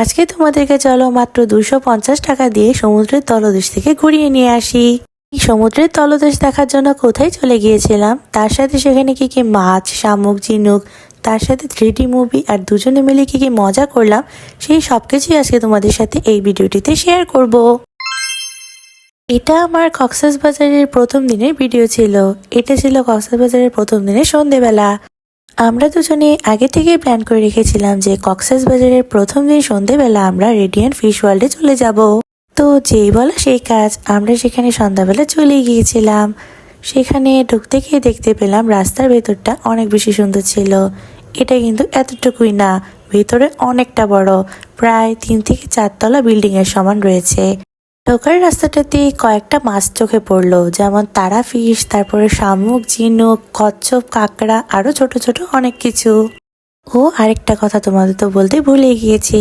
আজকে তোমাদেরকে চলো মাত্র দুশো পঞ্চাশ টাকা দিয়ে সমুদ্রের তলদেশ থেকে ঘুরিয়ে নিয়ে আসি। সমুদ্রের তলদেশ দেখার জন্য কোথায় চলে গিয়েছিলাম? তার সাথে সেখানে কি কি মাছ, শামুক, ঝিনুক, তার সাথে থ্রি মুভি আর দুজনে মিলে কি কি মজা করলাম, সেই সব কিছুই আজকে তোমাদের সাথে এই ভিডিওটিতে শেয়ার করব। এটা আমার কক্সাস বাজারের প্রথম দিনের ভিডিও ছিল। এটা ছিল কক্সাস বাজারের প্রথম দিনের সন্ধেবেলা। আমরা দুজনে আগে থেকেই প্ল্যান করে রেখেছিলাম যে কক্সাস বাজারের প্রথম দিন সন্ধেবেলা আমরা রেডিয়ান্ট ফিশ ওয়ার্ল্ডে চলে যাব। তো যেই বলা সেই কাজ, আমরা সেখানে সন্ধ্যাবেলা চলে গিয়েছিলাম। সেখানে ঢুকতে গিয়ে দেখতে পেলাম রাস্তার ভেতরটা অনেক বেশি সুন্দর ছিল। এটা কিন্তু এতটুকুই না, ভেতরে অনেকটা বড়, প্রায় তিন থেকে চারতলা বিল্ডিং এর সমান রয়েছে। ঢোকার রাস্তাটাতে কয়েকটা মাছ চোখে পড়ল, যেমন তারা ফিশ তারপরে শামুক, ঝিনুক, কচ্ছপ, কাঁকড়া, আরও ছোট ছোট অনেক কিছু। ও, আরেকটা কথা তোমাদের তো বলতে ভুলে গিয়েছি।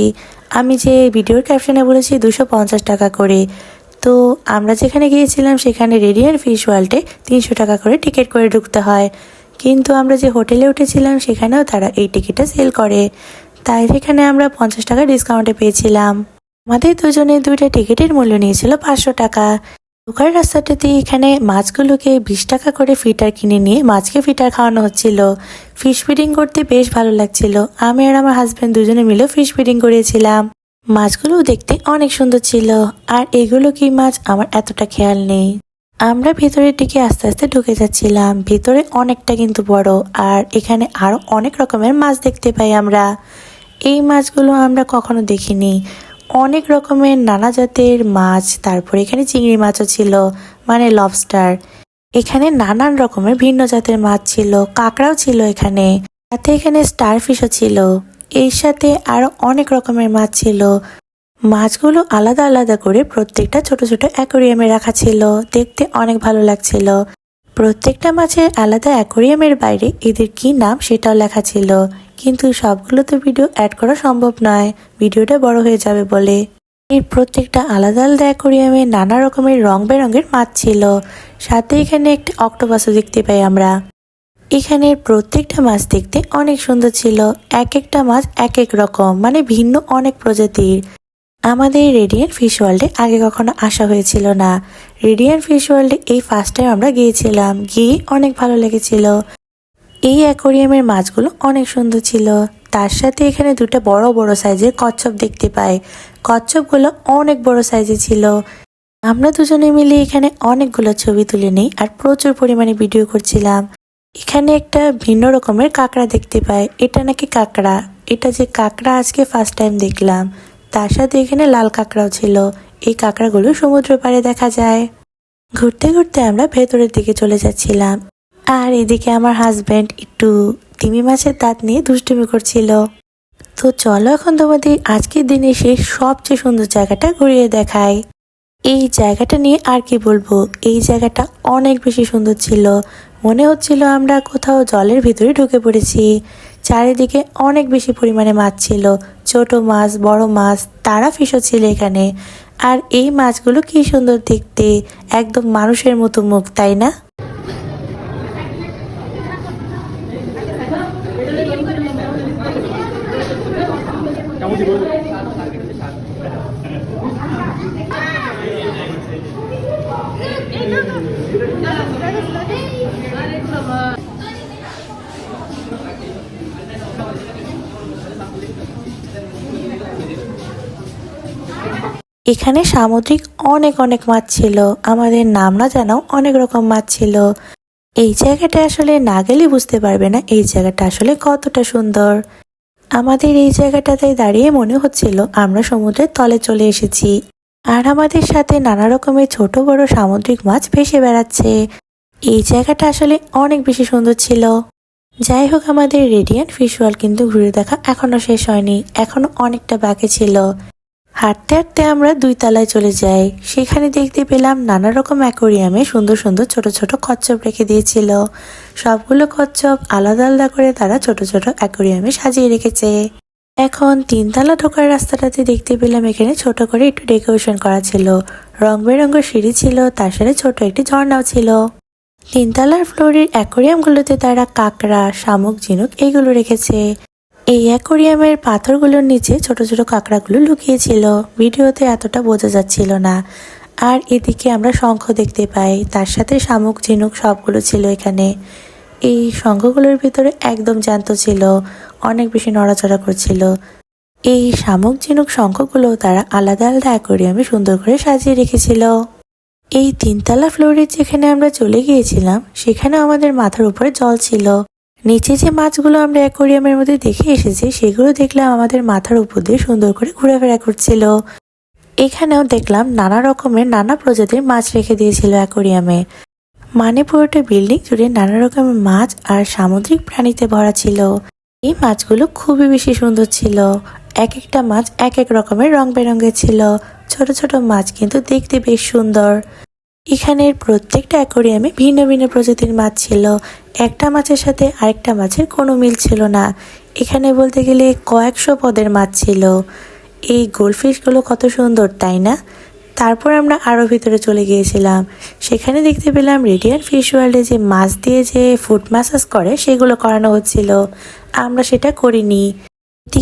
আমি যে ভিডিওর ক্যাপশনে বলেছি দুশো পঞ্চাশ টাকা করে, তো আমরা যেখানে গিয়েছিলাম সেখানে রেডিয়ান ফিশ ওয়ার্ল্ডে তিনশো টাকা করে টিকিট করে ঢুকতে হয়। কিন্তু আমরা যে হোটেলে উঠেছিলাম সেখানেও তারা এই টিকিটটা সেল করে। তাই সেখানে আমরা পঞ্চাশ টাকা ডিসকাউন্টে পেয়েছিলাম। আমাদের দুজনে দুইটা টিকিটের মূল্য নিয়েছিল পাঁচশো টাকা। ঢোকার রাস্তাটাতে এখানে মাছগুলোকে বিশ টাকা করে ফিটার কিনে নিয়ে মাছকে ফিটার খাওয়ানো হচ্ছিল। ফিশ ফিডিং করতে বেশ ভালো লাগছিল। আমি আর আমার হাজব্যান্ড দুজনে মিলে ফিশ ফিডিং করেছিলাম। মাছগুলো দেখতে অনেক সুন্দর ছিল। আর এগুলো কি মাছ? আমার এতটা খেয়াল নেই। আমরা ভেতরের দিকে আস্তে আস্তে ঢুকে যাচ্ছিলাম। ভেতরে অনেকটা কিন্তু বড়। আর এখানে আরও অনেক রকমের মাছ দেখতে পাই আমরা। এই মাছগুলো আমরা কখনো দেখিনি। অনেক রকমের নানা জাতের মাছ, তারপরে এখানে চিংড়ি মাছও ছিল মানে লবস্টার এখানে নানান রকমের ভিন্ন জাতের মাছ ছিল, কাঁকড়াও ছিল এখানে। সাথে এখানে স্টারফিশও ছিল। এর সাথে আরও অনেক রকমের মাছ ছিল। মাছগুলো আলাদা আলাদা করে প্রত্যেকটা ছোট ছোট অ্যাকোরিয়ামে রাখা ছিল। দেখতে অনেক ভালো লাগছিল। প্রত্যেকটা মাছের আলাদা অ্যাকোরিয়ামের বাইরে এদের কি নাম সেটাও লেখা ছিল। কিন্তু সবগুলো তো ভিডিও অ্যাড করা সম্ভব নয়। ভিডিওটা বড় হয়ে যাবে বলে। এর প্রত্যেকটা আলাদা আলাদা অ্যাকোরিয়ামে নানা রকমের রং বেরঙের মাছ ছিল। সাথে এখানে একটি অক্টোপাসও দেখতে পাই আমরা। এখানের প্রত্যেকটা মাছ দেখতে অনেক সুন্দর ছিল। এক একটা মাছ এক এক রকম মানে ভিন্ন অনেক প্রজাতির। আমাদের রেডিয়ান ফিশ ওয়ার্ল্ডে আগে কখনো আসা হয়েছিল না। রেডিয়ান ফিশ ওয়ার্ল্ডে এই ফার্স্ট টাইম আমরা গিয়েছিলাম। গিয়ে অনেক ভালো লেগেছিল। এই অ্যাকোরিয়ামের মাছগুলো অনেক সুন্দর ছিল। তার সাথে এখানে দুটো বড় বড় সাইজের কচ্ছপ দেখতে পাই। কচ্ছপগুলো অনেক বড় সাইজে ছিল। আমরা দুজনে মিলে এখানে অনেকগুলো ছবি তুলে নিই আর প্রচুর পরিমাণে ভিডিও করছিলাম। এখানে একটা ভিন্ন রকমের কাঁকড়া দেখতে পাই। এটা নাকি কাঁকড়া। এটা যে কাঁকড়া আজকে ফার্স্ট টাইম দেখলাম। তার সাথে এখানে লাল কাঁকড়াও ছিল। এই কাঁকড়াগুলো সমুদ্র পাড়ে দেখা যায়। ঘুরতে ঘুরতে আমরা ভেতরের দিকে চলে যাচ্ছিলাম। আর এদিকে আমার হাজব্যান্ড একটু তিমি মাছের দাঁত নিয়ে দুষ্টুমি করছিল। তো চলো এখন তোমাদের আজকের দিনে সেই সবচেয়ে সুন্দর জায়গাটা ঘুরিয়ে দেখাই। এই জায়গাটা নিয়ে আর কি বলব? এই জায়গাটা অনেক বেশি সুন্দর ছিল। মনে হচ্ছিল আমরা কোথাও জলের ভিতরে ঢুকে পড়েছি। চারিদিকে অনেক বেশি পরিমাণে মাছ ছিল। ছোট মাছ, বড় মাছ তারা ফিশও ছিল এখানে। আর এই মাছগুলো কি সুন্দর দেখতে। একদম মানুষের মতো মুখ, তাই না? এখানে সামুদ্রিক অনেক অনেক মাছ ছিল। আমাদের নাম না জানাও অনেক রকম মাছ ছিল। এই জায়গাটা আসলে না গেলে বুঝতে পারবে না এই জায়গাটা আসলে কতটা সুন্দর। আমাদের এই জায়গাটাতে দাঁড়িয়ে মনে হচ্ছিল আমরা সমুদ্রের তলে চলে এসেছি। আর আমাদের সাথে নানা রকমের ছোট বড় সামুদ্রিক মাছ ভেসে বেড়াচ্ছে। এই জায়গাটা আসলে অনেক বেশি সুন্দর ছিল। যাই হোক, আমাদের রেডিয়ান্ট ফিশওয়াল কিন্তু ঘুরে দেখা এখনও শেষ হয়নি, এখনও অনেকটা বাকি ছিল। হাঁটতে হাঁটতে আমরা দুই তলায় চলে যাই। সেখানে দেখতে পেলাম নানা রকম অ্যাকোরিয়ামে সুন্দর সুন্দর ছোট ছোট কচ্ছপ রেখে দিয়েছিল। সবগুলো কচ্ছপ আলাদা আলাদা করে তারা ছোট ছোট অ্যাকোরিয়ামে সাজিয়ে রেখেছে। এখন তিনতলা ঢোকার রাস্তাটাতে দেখতে পেলাম এখানে ছোট করে একটু ডেকোরেশন করা ছিল। রং বেরঙের সিঁড়ি ছিল, তার সাথে ছোট একটি ঝর্ণাও ছিল। তিনতলার ফ্লোরের অ্যাকোরিয়ামগুলোতে তারা কাঁকড়া, শামুক, ঝিনুক এইগুলো রেখেছে। এই অ্যাকোরিয়ামের পাথরগুলোর নিচে ছোট ছোট কাঁকড়াগুলো লুকিয়েছিল। ভিডিওতে এতটা বোঝা যাচ্ছিল না। আর এদিকে আমরা শঙ্খ দেখতে পাই, তার সাথে শামুক, ঝিনুক সবগুলো ছিল এখানে। এই শঙ্খগুলোর ভিতরে একদম জ্যান্ত ছিল, অনেক বেশি নড়াচড়া করছিল। এই শামুক, ঝিনুক শঙ্খগুলো তারা আলাদা আলাদা অ্যাকোরিয়ামে সুন্দর করে সাজিয়ে রেখেছিল। এই তিনতলা ফ্লোরে যেখানে আমরা চলে গিয়েছিলাম সেখানে আমাদের মাথার উপরে জল ছিল। নিচে যে মাছগুলো আমরা অ্যাকোরিয়ামের মধ্যে দেখে এসেছি, সেগুলো দেখলাম আমাদের মাথার উপর দিয়ে সুন্দর করে ঘোরাফেরা করছিল। এখানেও দেখলাম নানা রকমের নানা প্রজাতির মাছ রেখে দিয়েছিল অ্যাকোরিয়ামে। মানে পুরোটা বিল্ডিং জুড়ে নানা রকমের মাছ আর সামুদ্রিক প্রাণীতে ভরা ছিল। এই মাছগুলো খুবই বেশি সুন্দর ছিল। এক একটা মাছ এক এক রকমের রং বেরঙের ছিল। ছোট ছোট মাছ কিন্তু দেখতে বেশ সুন্দর। এখানের প্রত্যেকটা অ্যাকোরিয়ামে ভিন্ন ভিন্ন প্রজাতির মাছ ছিল। একটা মাছের সাথে আরেকটা মাছের কোনো মিল ছিল না। এখানে বলতে গেলে কয়েকশো পদের মাছ ছিল। এই গোলফিশগুলো কত সুন্দর, তাই না? তারপর আমরা আরও ভিতরে চলে গিয়েছিলাম। সেখানে দেখতে পেলাম রেডিয়ান ফিশ ওয়ার্ল্ডে যে মাছ দিয়ে যে ফুড ম্যাসাজ করে, সেগুলো করানো হচ্ছিল। আমরা সেটা করিনি।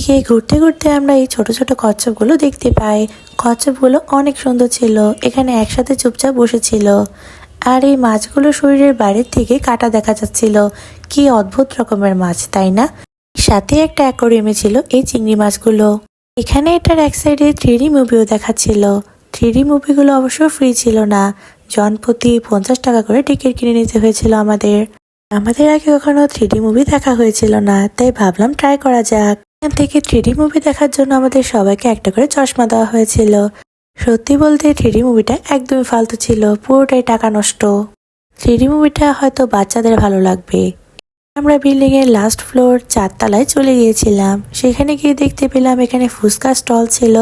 এদিকে ঘুরতে ঘুরতে আমরা এই ছোট ছোট কচ্ছপগুলো দেখতে পাই। কচ্ছপগুলো অনেক সুন্দর ছিল, এখানে একসাথে চুপচাপ বসেছিল। আর এই মাছগুলো শরীরের বাইরের থেকে কাটা দেখা যাচ্ছিল। কি অদ্ভুত রকমের মাছ, তাই না? সাথে একটা অ্যাকোরিয়ামে ছিল এই চিংড়ি মাছগুলো। এখানে এটার এক সাইডে থ্রিডি মুভিও দেখাচ্ছিল। থ্রিডি মুভিগুলো অবশ্য ফ্রি ছিল না। জনপ্রতি পঞ্চাশ টাকা করে টিকিট কিনে নিতে হয়েছিল আমাদের। আমাদের আগে কখনো থ্রিডি মুভি দেখা হয়েছিল না, তাই ভাবলাম ট্রাই করা যাক। এখান থেকে থ্রিডি মুভি দেখার জন্য আমাদের সবাইকে একটা করে চশমা দেওয়া হয়েছিল। সত্যি বলতে থ্রিডি মুভিটা একদমই ফালতু ছিল, পুরোটাই টাকা নষ্ট। থ্রিডি মুভিটা হয়তো বাচ্চাদের ভালো লাগবে। আমরা বিল্ডিং এর লাস্ট ফ্লোর চারতলায় চলে গিয়েছিলাম। সেখানে গিয়ে দেখতে পেলাম এখানে ফুচকা স্টল ছিল।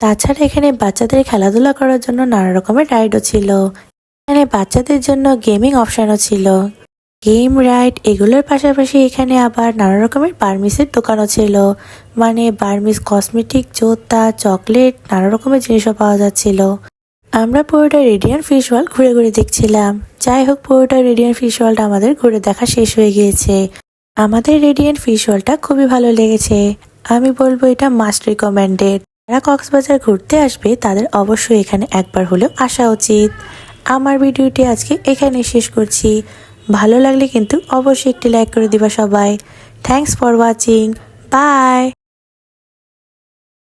তাছাড়া এখানে বাচ্চাদের খেলাধুলা করার জন্য নানা রকমের রাইডও ছিল। এখানে বাচ্চাদের জন্য গেমিং অপশনও ছিল। গেম রাইড এগুলোর পাশাপাশি এখানে আবার নানা রকমের বার্মিসের দোকানও ছিল। মানে বার্মিস কসমেটিক, জোতা, চকলেট, নানা রকমের জিনিসও পাওয়া যাচ্ছিল। আমরা পুরোটা রেডিয়ান ফিশ ওয়ার্ল্ড ঘুরে ঘুরে দেখছিলাম। যাই হোক, পুরোটা রেডিয়ান ফিশ ওয়ার্ল্ড আমাদের ঘুরে দেখা শেষ হয়ে গিয়েছে। আমাদের রেডিয়ান ফিশ ওয়ার্ল্ডটা খুবই ভালো লেগেছে। আমি বলব এটা মাস্ট রিকমেন্ডেড যারা কক্সবাজার ঘুরতে আসবে, তাদের অবশ্যই এখানে একবার হলেও আসা উচিত। আমার ভিডিওটি আজকে এখানে শেষ করছি। ভালো লাগলে কিন্তু অবশ্যই একটি লাইক করে দিবা সবাই। Thanks for watching by